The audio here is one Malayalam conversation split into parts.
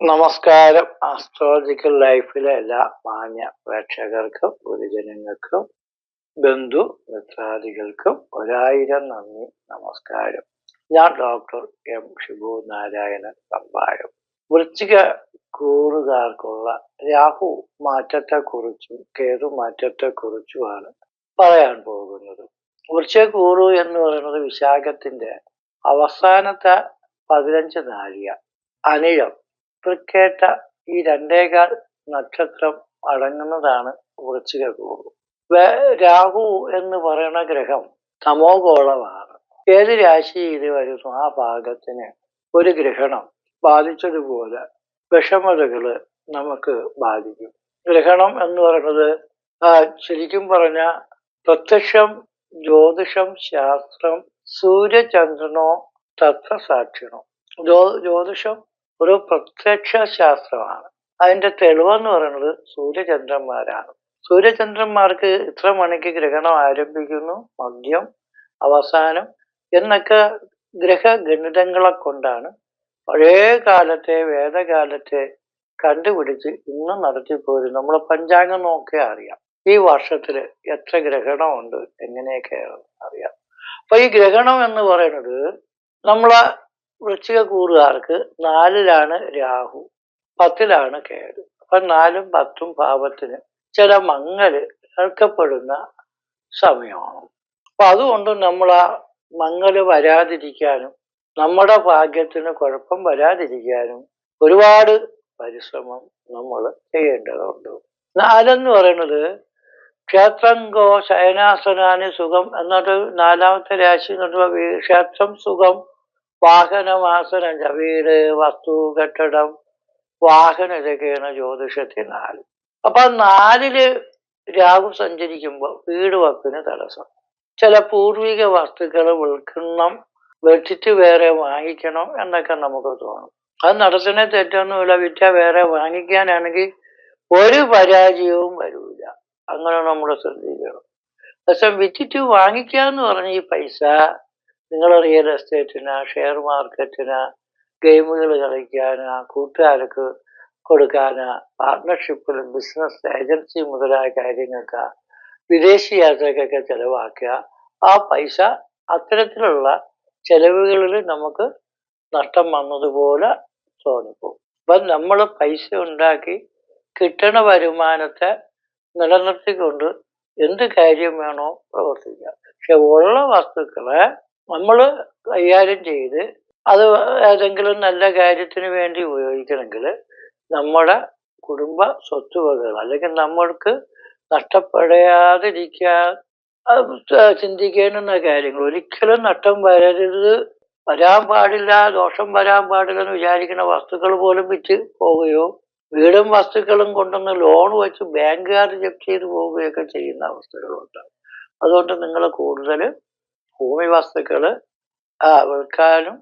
നമസ്കാരം. ആസ്ട്രോളജിക്കൽ ലൈഫിലെ എല്ലാ മാന്യ പ്രേക്ഷകർക്കും ഗുരുജനങ്ങൾക്കും ബന്ധു മിത്രാദികൾക്കും ഒരായിരം നന്ദി നമസ്കാരം. ഞാൻ ഡോക്ടർ എം ഷിബു നാരായണൻ തമ്പാഴം വൃശ്ചിക കൂറുകാർക്കുള്ള രാഹു മാറ്റത്തെക്കുറിച്ചും കേതു മാറ്റത്തെക്കുറിച്ചുമാണ് പറയാൻ പോകുന്നത്. വൃശ്ചിക കൂറു എന്ന് പറയുന്നത് വിശാഖത്തിന്റെ അവസാനത്തെ പതിനഞ്ച് നാഴിക അനിഴം. തൃക്കേട്ട ഈ രണ്ടേകാൽ നക്ഷത്രം അടങ്ങുന്നതാണ് വൃശ്ചിക കൂറ് രാഹു എന്ന് പറയുന്ന ഗ്രഹം തമോഗോളമാണ്. ഏത് രാശിയിൽ വരുന്നു? ആ ഭാഗത്തിന് ഒരു ഗ്രഹണം ബാധിച്ചതുപോലെ വിഷമതകൾ നമുക്ക് ബാധിക്കും. ഗ്രഹണം എന്ന് പറയുന്നത് ശരിക്കും പറഞ്ഞ പ്രത്യക്ഷം ജ്യോതിഷം ശാസ്ത്രം സൂര്യചന്ദ്രനോ തത്വസാക്ഷിണോ ജ്യോ ജ്യോതിഷം ഒരു പ്രത്യക്ഷ ശാസ്ത്രമാണ് അതിന്റെ തെളിവെന്ന് പറയുന്നത് സൂര്യചന്ദ്രന്മാരാണ്. സൂര്യചന്ദ്രന്മാർക്ക് ഇത്ര മണിക്ക് ഗ്രഹണം ആരംഭിക്കുന്നു മദ്യം അവസാനം എന്നൊക്കെ ഗ്രഹഗണിതങ്ങളെ കൊണ്ടാണ് പഴയ കാലത്തെ വേദകാലത്തെ കണ്ടുപിടിച്ച് ഇന്ന് നടത്തിപ്പോരും നമ്മൾ പഞ്ചാംഗം നോക്കിയാൽ അറിയാം. ഈ വർഷത്തിൽ എത്ര ഗ്രഹണമുണ്ട് എങ്ങനെയൊക്കെയാണ് അറിയാം. അപ്പൊ ഈ ഗ്രഹണം എന്ന് പറയുന്നത് നമ്മളെ വൃശ്ചിക കൂറുകാർക്ക് നാലിലാണ് രാഹു പത്തിലാണ് കേതു. അപ്പൊ നാലും പത്തും പാപത്തിന് ചില മങ്ങൽ ഏർക്കപ്പെടുന്ന സമയമാണ്. അപ്പൊ അതുകൊണ്ട് നമ്മൾ ആ മങ്ങൽ വരാതിരിക്കാനും നമ്മുടെ ഭാഗ്യത്തിന് കുഴപ്പം വരാതിരിക്കാനും ഒരുപാട് പരിശ്രമം നമ്മൾ ചെയ്യേണ്ടതുണ്ട്. നാലെന്ന് പറയുന്നത് ക്ഷേത്രങ്കോ ശയനാസനാനി സുഖം എന്നിട്ട് നാലാമത്തെ രാശി എന്ന് ക്ഷേത്രം സുഖം വാഹനമാസനം വീട് വസ്തു കെട്ടിടം വാഹനം ഇതൊക്കെയാണ് ജ്യോതിഷത്തിൽ നാല് അപ്പൊ നാലിൽ രാഹു സഞ്ചരിക്കുമ്പോൾ വീട് വക്കിന് തടസ്സം. ചില പൂർവിക വസ്തുക്കൾ വിൽക്കണം വെച്ചിട്ട് വേറെ വാങ്ങിക്കണം എന്നൊക്കെ നമുക്ക് തോന്നും. അത് നടത്തുന്ന തെറ്റൊന്നുമില്ല. വിറ്റ വേറെ വാങ്ങിക്കാനാണെങ്കിൽ ഒരു പരാജയവും വരൂല. അങ്ങനെ നമ്മൾ ശ്രദ്ധിക്കണം. പക്ഷെ വിറ്റിട്ട് വാങ്ങിക്കാന്ന് പറഞ്ഞ ഈ പൈസ നിങ്ങൾ റിയൽ എസ്റ്റേറ്റിന് ഷെയർ മാർക്കറ്റിന് ഗെയിമുകൾ കളിക്കാന് കൂട്ടുകാർക്ക് കൊടുക്കാന് പാർട്ട്ണർഷിപ്പിൽ ബിസിനസ് ഏജൻസി മുതലായ കാര്യങ്ങൾക്ക് വിദേശ യാത്രക്കൊക്കെ ചെലവാക്കുക. ആ പൈസ അത്തരത്തിലുള്ള ചെലവുകളിൽ നമുക്ക് നഷ്ടം വന്നതുപോലെ തോന്നിപ്പോകും. അപ്പം നമ്മൾ പൈസ ഉണ്ടാക്കി കിട്ടണ വരുമാനത്തെ നിലനിർത്തിക്കൊണ്ട് എന്ത് കാര്യം വേണോ പ്രവർത്തിക്കാം പക്ഷെ ഉള്ള വസ്തുക്കളെ നമ്മൾ കൈകാര്യം ചെയ്ത് അത് ഏതെങ്കിലും നല്ല കാര്യത്തിന് വേണ്ടി ഉപയോഗിക്കണമെങ്കിൽ നമ്മുടെ കുടുംബ സ്വത്തുവകകൾ അല്ലെങ്കിൽ നമ്മൾക്ക് നഷ്ടപ്പെടാതിരിക്കാൻ അത് ചിന്തിക്കേണ്ടുന്ന കാര്യങ്ങൾ. ഒരിക്കലും നഷ്ടം വരരുത്. വരാൻ പാടില്ല ദോഷം വരാൻ പാടില്ല എന്ന് വിചാരിക്കുന്ന വസ്തുക്കൾ പോലും വിറ്റ് പോവുകയോ വീടും വസ്തുക്കളും കൊണ്ടൊന്ന് ലോൺ വെച്ച് ബാങ്കുകാർ ജപ്തി ചെയ്ത് പോവുകയൊക്കെ ചെയ്യുന്ന അവസ്ഥകളുണ്ട്. അതുകൊണ്ട് നിങ്ങൾ കൂടുതൽ ഭൂമി വസ്തുക്കൾ വിൽക്കാനും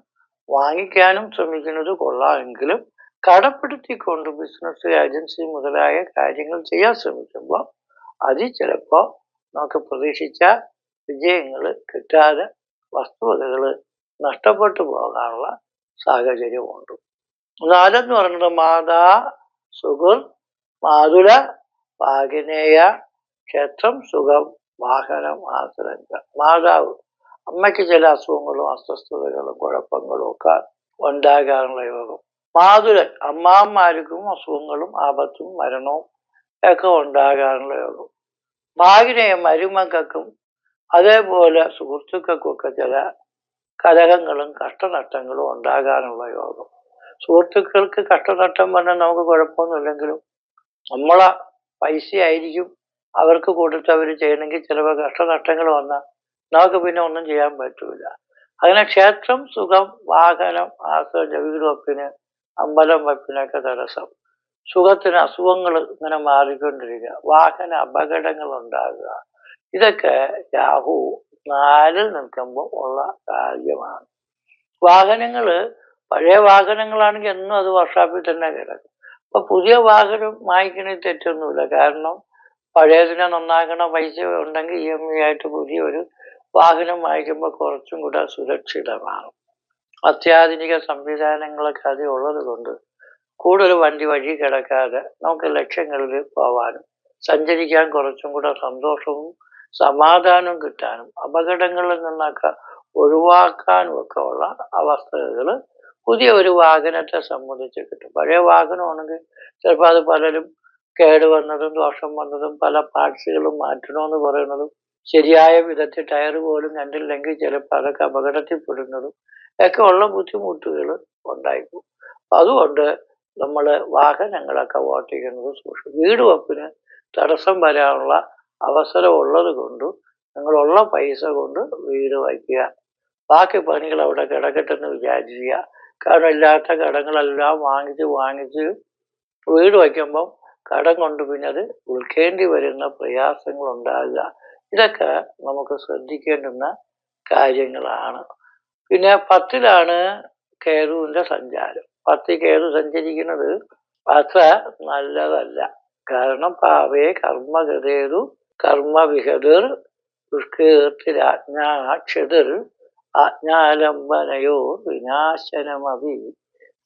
വാങ്ങിക്കാനും ശ്രമിക്കുന്നത് കൊള്ളാമെങ്കിലും കടപ്പെടുത്തിക്കൊണ്ട് ബിസിനസ് ഏജൻസി മുതലായ കാര്യങ്ങൾ ചെയ്യാൻ ശ്രമിക്കുമ്പോൾ അത് ചിലപ്പോൾ നമുക്ക് പ്രതീക്ഷിച്ച വിജയങ്ങൾ കിട്ടാതെ വസ്തുവകകൾ നഷ്ടപ്പെട്ടു പോകാനുള്ള സാഹചര്യമുണ്ട്. നാലെന്ന് പറയുന്നത് മാതാ സുഗർ മാതുല ഭാഗിനേയ ക്ഷേത്രം സുഖം വാഹനം ആശ്രയിച്ച മാതാവ്. അമ്മയ്ക്ക് ചില അസുഖങ്ങളും അസ്വസ്ഥതകളും കുഴപ്പങ്ങളും ഒക്കെ ഉണ്ടാകാനുള്ള യോഗം. മാതുരൻ അമ്മാമ്മമാർക്കും അസുഖങ്ങളും ആപത്തും മരണവും ഒക്കെ ഉണ്ടാകാനുള്ള യോഗം. ഭാഗ്യനേയ മരുമക്കും അതേപോലെ സുഹൃത്തുക്കൾക്കൊക്കെ ചില കലഹങ്ങളും കഷ്ടനഷ്ടങ്ങളും ഉണ്ടാകാനുള്ള യോഗം. സുഹൃത്തുക്കൾക്ക് കഷ്ടനഷ്ടം പറഞ്ഞാൽ നമുക്ക് കുഴപ്പമൊന്നുമില്ലെങ്കിലും നമ്മളെ പൈസ ആയിരിക്കും അവർക്ക് കൊടുത്ത് അവർ ചെയ്യണമെങ്കിൽ ചിലപ്പോൾ കഷ്ടനഷ്ടങ്ങൾ വന്നാൽ നമുക്ക് പിന്നെ ഒന്നും ചെയ്യാൻ പറ്റൂല. അങ്ങനെ ക്ഷേത്രം സുഖം വാഹനം ആശ്രയ വീട് വെപ്പിന് അമ്പലം വെപ്പിനൊക്കെ തടസ്സം. സുഖത്തിന് അസുഖങ്ങൾ ഇങ്ങനെ മാറിക്കൊണ്ടിരിക്കുക. വാഹന അപകടങ്ങൾ ഉണ്ടാകുക. ഇതൊക്കെ രാഹു നാലിൽ നിൽക്കുമ്പോൾ ഉള്ള കാര്യമാണ്. വാഹനങ്ങൾ പഴയ വാഹനങ്ങളാണെങ്കിൽ എന്നും അത് വർഷാപ്പിൽ തന്നെ കിടക്കും. അപ്പൊ പുതിയ വാഹനം വാങ്ങിക്കണ തെറ്റൊന്നുമില്ല. കാരണം പഴയതിനെ നന്നാക്കണ പൈസ ഉണ്ടെങ്കിൽ ഇ എം ഐ ആയിട്ട് പുതിയൊരു വാഹനം വായിക്കുമ്പോൾ കുറച്ചും കൂടെ സുരക്ഷിതമാണ് അത്യാധുനിക സംവിധാനങ്ങളൊക്കെ അതിൽ ഉള്ളത് കൊണ്ട് കൂടുതൽ വണ്ടി വഴി കിടക്കാതെ നമുക്ക് ലക്ഷ്യങ്ങളിൽ പോവാനും സഞ്ചരിക്കാൻ കുറച്ചും കൂടെ സന്തോഷവും സമാധാനവും കിട്ടാനും അപകടങ്ങളിൽ നിന്നൊക്കെ ഒഴിവാക്കാനും ഒക്കെ ഉള്ള അവസ്ഥകൾ പുതിയ ഒരു വാഹനത്തെ സംബന്ധിച്ച് കിട്ടും. പഴയ വാഹനമാണെങ്കിൽ ചിലപ്പോൾ അത് പലരും കേടുവന്നതും ദോഷം വന്നതും പല പാർട്സുകളും മാറ്റണമെന്ന് പറയുന്നതും ശരിയായ വിധത്തിൽ ടയർ പോലും കണ്ടില്ലെങ്കിൽ ചിലപ്പോൾ അതൊക്കെ അപകടത്തിൽപ്പെടുന്നതും ഒക്കെ ഉള്ള ബുദ്ധിമുട്ടുകൾ ഉണ്ടായിപ്പോ അതുകൊണ്ട് നമ്മൾ വാഹനങ്ങളൊക്കെ ഓട്ടിക്കുന്നത് സൂക്ഷിക്കും വീട് വെപ്പിന് തടസ്സം വരാനുള്ള അവസരം ഉള്ളത് കൊണ്ട് നിങ്ങളുള്ള പൈസ കൊണ്ട് വീട് വയ്ക്കുക. ബാക്കി പണികൾ അവിടെ കിടക്കട്ടെന്ന് വിചാരിക്കുക. കാരണം ഇല്ലാത്ത കടങ്ങളെല്ലാം വാങ്ങിച്ച് വാങ്ങിച്ച് വീട് വയ്ക്കുമ്പം കടം കൊണ്ട് പിന്നെ അത് ഉൾക്കേണ്ടി വരുന്ന പ്രയാസങ്ങൾ ഉണ്ടാകുക. ഇതൊക്കെ നമുക്ക് ശ്രദ്ധിക്കേണ്ടുന്ന കാര്യങ്ങളാണ്. പിന്നെ പത്തിലാണ് കേതുവിന്റെ സഞ്ചാരം. പത്തി കേതു സഞ്ചരിക്കുന്നത് അത്ര നല്ലതല്ല. കാരണം പാവേ കർമ്മഗതേതു കർമ്മവിഹതിർ ദുഷ്കീർത്തിരാജ്ഞാക്ഷതിർ ആജ്ഞാലംബനയോ വിനാശനമവി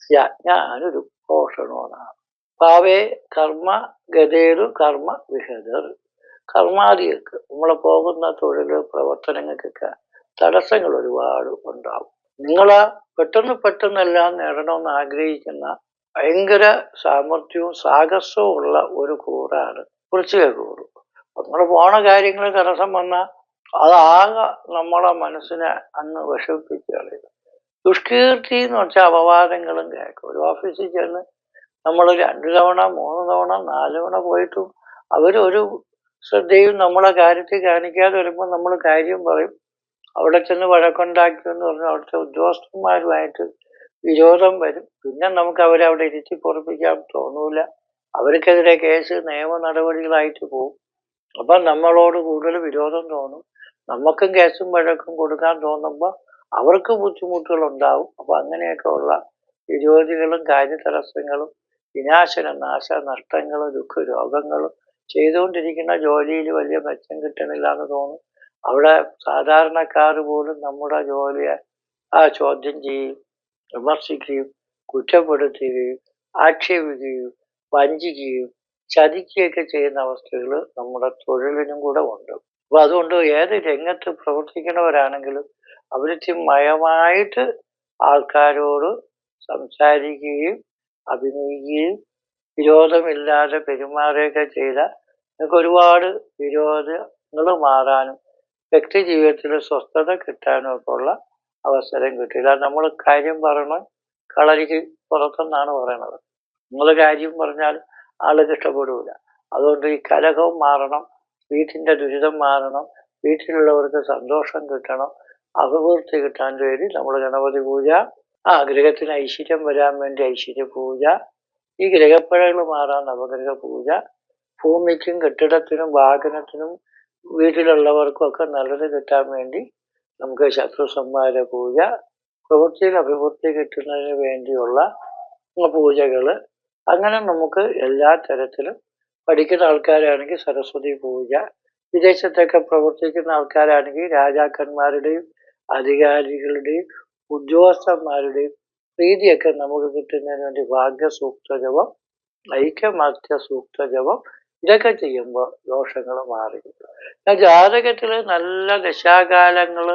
ജ്ഞാനൊരു പോഷണമെന്നാണ് പാവേ കർമ്മ ഗതേതു കർമ്മ വിഹതർ കർമാദികൾക്ക് നമ്മളെ പോകുന്ന തൊഴിൽ പ്രവർത്തനങ്ങൾക്കൊക്കെ തടസ്സങ്ങൾ ഒരുപാട് ഉണ്ടാവും. നിങ്ങൾ പെട്ടെന്ന് പെട്ടെന്നെല്ലാം നേടണമെന്ന് ആഗ്രഹിക്കുന്ന ഭയങ്കര സാമർഥ്യവും സാഹസവും ഉള്ള ഒരു കൂറാണ് വൃശ്ചിക കൂറ്. നമ്മൾ പോണ കാര്യങ്ങൾ തടസ്സം വന്നാൽ അതാകെ നമ്മളെ മനസ്സിനെ അങ്ങ് വിഷമിപ്പിച്ച് കളയും ദുഷ്കീർത്തി എന്ന് വെച്ചാൽ അപവാദങ്ങളും കേൾക്കും. ഒരു ഓഫീസിൽ ചെന്ന് നമ്മൾ രണ്ട് തവണ മൂന്ന് തവണ നാല് തവണ പോയിട്ടും അവരൊരു ശ്രദ്ധയും നമ്മളെ കാര്യത്തിൽ കാണിക്കാതെ വരുമ്പോൾ നമ്മൾ കാര്യം പറയും. അവിടെ ചെന്ന് വഴക്കുണ്ടാക്കി എന്ന് പറഞ്ഞാൽ അവിടുത്തെ ഉദ്യോഗസ്ഥന്മാരുമായിട്ട് വിരോധം വരും. പിന്നെ നമുക്ക് അവരെ അവിടെ ഇരുത്തി പൊറപ്പിക്കാൻ തോന്നൂല. അവർക്കെതിരെ കേസ് നിയമ നടപടികളായിട്ട് പോകും അപ്പം നമ്മളോട് കൂടുതൽ വിരോധം തോന്നും. നമുക്കും കേസും വഴക്കും കൊടുക്കാൻ തോന്നുമ്പോൾ അവർക്ക് ബുദ്ധിമുട്ടുകൾ ഉണ്ടാവും. അപ്പം അങ്ങനെയൊക്കെ ഉള്ള വിരോധികളും കാര്യതടസ്സങ്ങളും വിനാശന നാശ നഷ്ടങ്ങളും ദുഃഖ രോഗങ്ങളും ചെയ്തുകൊണ്ടിരിക്കുന്ന ജോലിയിൽ വലിയ മെച്ചം കിട്ടണില്ല എന്ന് തോന്നും. അവിടെ സാധാരണക്കാർ പോലും നമ്മുടെ ജോലിയെ ആ ചോദ്യം ചെയ്യും വിമർശിക്കുകയും കുറ്റപ്പെടുത്തുകയും ആക്ഷേപിക്കുകയും വഞ്ചിക്കുകയും ചതിക്കുകയൊക്കെ ചെയ്യുന്ന അവസ്ഥകൾ നമ്മുടെ തൊഴിലിനും കൂടെ ഉണ്ട്. അപ്പൊ അതുകൊണ്ട് ഏത് രംഗത്ത് പ്രവർത്തിക്കുന്നവരാണെങ്കിലും അവർക്ക് മയമായിട്ട് ആൾക്കാരോട് സംസാരിക്കുകയും അഭിനയിക്കുകയും വിരോധമില്ലാതെ പെരുമാറുകയൊക്കെ ചെയ്താൽ നിങ്ങൾക്ക് ഒരുപാട് വിരോധങ്ങൾ മാറാനും വ്യക്തി ജീവിതത്തിൽ സ്വസ്ഥത കിട്ടാനും ഒക്കെ ഉള്ള അവസരം കിട്ടില്ല നമ്മൾ കാര്യം പറയണം കളരിക്ക് പുറത്തെന്നാണ് പറയണത്. നിങ്ങൾ കാര്യം പറഞ്ഞാൽ ആളുകൾ ഇഷ്ടപ്പെടില്ല അതുകൊണ്ട് ഈ കലഹവും മാറണം വീട്ടിന്റെ ദുരിതം മാറണം വീട്ടിലുള്ളവർക്ക് സന്തോഷം കിട്ടണം അഭിവൃദ്ധി കിട്ടാൻ വേണ്ടി നമ്മൾ ഗണപതി പൂജ ആ ഗ്രഹത്തിന് ഐശ്വര്യം വരാൻ വേണ്ടി ഐശ്വര്യ പൂജ ഈ ഗ്രഹപ്പിഴകൾ മാറാൻ നവഗ്രഹ പൂജ ഭൂമിക്കും കെട്ടിടത്തിനും വാഹനത്തിനും വീട്ടിലുള്ളവർക്കും ഒക്കെ നല്ലത് കിട്ടാൻ വേണ്ടി നമുക്ക് ശത്രു സംഹാര പൂജ പ്രവൃത്തിയിൽ അഭിവൃദ്ധി കിട്ടുന്നതിന് വേണ്ടിയുള്ള പൂജകൾ. അങ്ങനെ നമുക്ക് എല്ലാ തരത്തിലും പഠിക്കുന്ന ആൾക്കാരാണെങ്കിൽ സരസ്വതി പൂജ വിദേശത്തൊക്കെ പ്രവർത്തിക്കുന്ന ആൾക്കാരാണെങ്കിൽ രാജാക്കന്മാരുടെയും അധികാരികളുടെയും ഉദ്യോഗസ്ഥന്മാരുടെയും പ്രീതിയൊക്കെ നമുക്ക് കിട്ടുന്നതിന് വേണ്ടി ഭാഗ്യസൂക്ത ജപം ഐക്യമത്യ സൂക്ത ജപം ഇതൊക്കെ ചെയ്യുമ്പോൾ ദോഷങ്ങൾ മാറി ജാതകത്തിൽ നല്ല ദശാകാലങ്ങൾ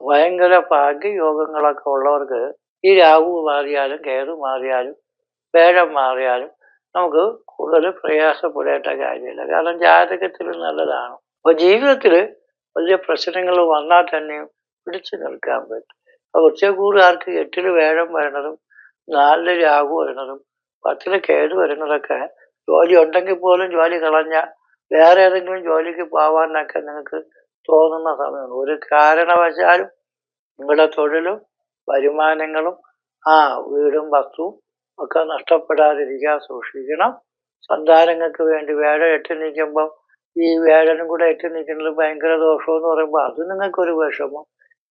ഭയങ്കര ഭാഗ്യയോഗങ്ങളൊക്കെ ഉള്ളവർക്ക് ഈ രാഹു മാറിയാലും കേതു മാറിയാലും വേഴം മാറിയാലും നമുക്ക് കൂടുതൽ പ്രയാസപ്പെടേണ്ട കാര്യമില്ല. കാരണം ജാതകത്തിൽ നല്ലതാണ്. അപ്പോൾ ജീവിതത്തിൽ വലിയ പ്രശ്നങ്ങൾ വന്നാൽ തന്നെയും പിടിച്ചു നിൽക്കാൻ പറ്റും. അപ്പോൾ ആർക്ക് എട്ടിൽ വേഴം വരണതും നാലിൽ രാഹു വരണതും പത്തിൽ കേട് വരുന്നതൊക്കെ ജോലി ഉണ്ടെങ്കിൽ പോലും ജോലി കളഞ്ഞ വേറെ ഏതെങ്കിലും ജോലിക്ക് പോവാനൊക്കെ നിങ്ങൾക്ക് തോന്നുന്ന സമയമാണ്. ഒരു കാരണവശാലും നിങ്ങളുടെ തൊഴിലും വരുമാനങ്ങളും ആ വീടും വസ്തുവും ഒക്കെ നഷ്ടപ്പെടാതിരിക്കാൻ സൂക്ഷിക്കണം. സന്താനങ്ങൾക്ക് വേണ്ടി വേഴ എട്ടി നിൽക്കുമ്പം ഈ വേഴനും കൂടെ എട്ടി നിൽക്കുന്നത് ഭയങ്കര എന്ന് പറയുമ്പോൾ അത് നിങ്ങൾക്കൊരു വിഷമം.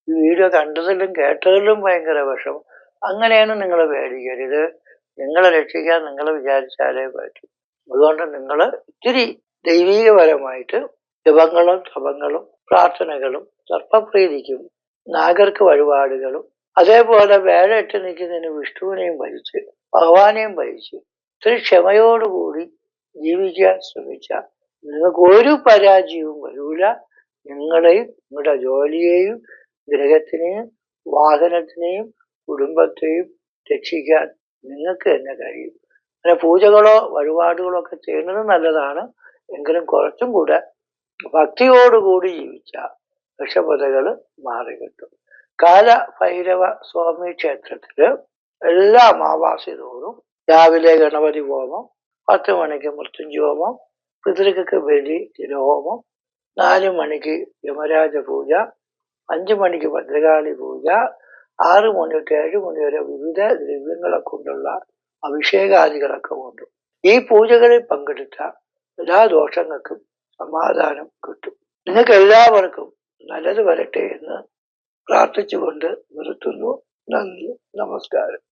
ഈ വീഡിയോ കണ്ടതിലും കേട്ടതിലും ഭയങ്കര വിഷമം. അങ്ങനെയാണ് നിങ്ങൾ പേടിക്കരുത്. നിങ്ങളെ രക്ഷിക്കാൻ നിങ്ങൾ വിചാരിച്ചാലേ പറ്റും. അതുകൊണ്ട് നിങ്ങൾ ഇത്തിരി ദൈവീകപരമായിട്ട് ജപങ്ങളും തപങ്ങളും പ്രാർത്ഥനകളും സർപ്പപ്രീതിക്കും നാഗർക്ക് വഴിപാടുകളും അതേപോലെ വേഴ ഇട്ട് നിൽക്കുന്നതിന് വിഷ്ണുവിനെയും ഭരിച്ച് ഭഗവാനെയും ഭരിച്ച് ഇത്തിരി ക്ഷമയോടുകൂടി ജീവിക്കാൻ ശ്രമിച്ചാൽ നിങ്ങൾക്ക് ഒരു പരാജയവും വരൂല. നിങ്ങളെയും നിങ്ങളുടെ ജോലിയെയും ഗ്രഹത്തിനെയും വാഹനത്തിനെയും കുടുംബത്തെയും രക്ഷിക്കാൻ നിങ്ങൾക്ക് തന്നെ കഴിയും. അങ്ങനെ പൂജകളോ വഴിപാടുകളോ ഒക്കെ ചെയ്യുന്നത് നല്ലതാണ്. എങ്കിലും കുറച്ചും കൂടെ ഭക്തിയോടുകൂടി ജീവിച്ച വിഷമതകൾ മാറി കിട്ടും. കാല ഭൈരവ സ്വാമി ക്ഷേത്രത്തിൽ എല്ലാ അമാവാസി തോറും രാവിലെ ഗണപതി ഹോമം പത്ത് മണിക്ക് മൃത്യുഞ്ജി ഹോമം പിതൃകൾക്ക് ബലി തിരഹോമം നാല് മണിക്ക് യമരാജ പൂജ അഞ്ചു മണിക്ക് ഭദ്രകാളി പൂജ ആറ് മണി തൊട്ട് ഏഴ് മണി വരെ വിവിധ ദ്രവ്യങ്ങളെ കൊണ്ടുള്ള അഭിഷേകാദികളൊക്കെ ഉണ്ട് ഈ പൂജകളിൽ പങ്കെടുത്ത എല്ലാ ദോഷങ്ങൾക്കും സമാധാനം കിട്ടും. നിങ്ങൾക്ക് എല്ലാവർക്കും നല്ലത് വരട്ടെ എന്ന് പ്രാർത്ഥിച്ചുകൊണ്ട് നിർത്തുന്നു. നന്ദി. നമസ്കാരം.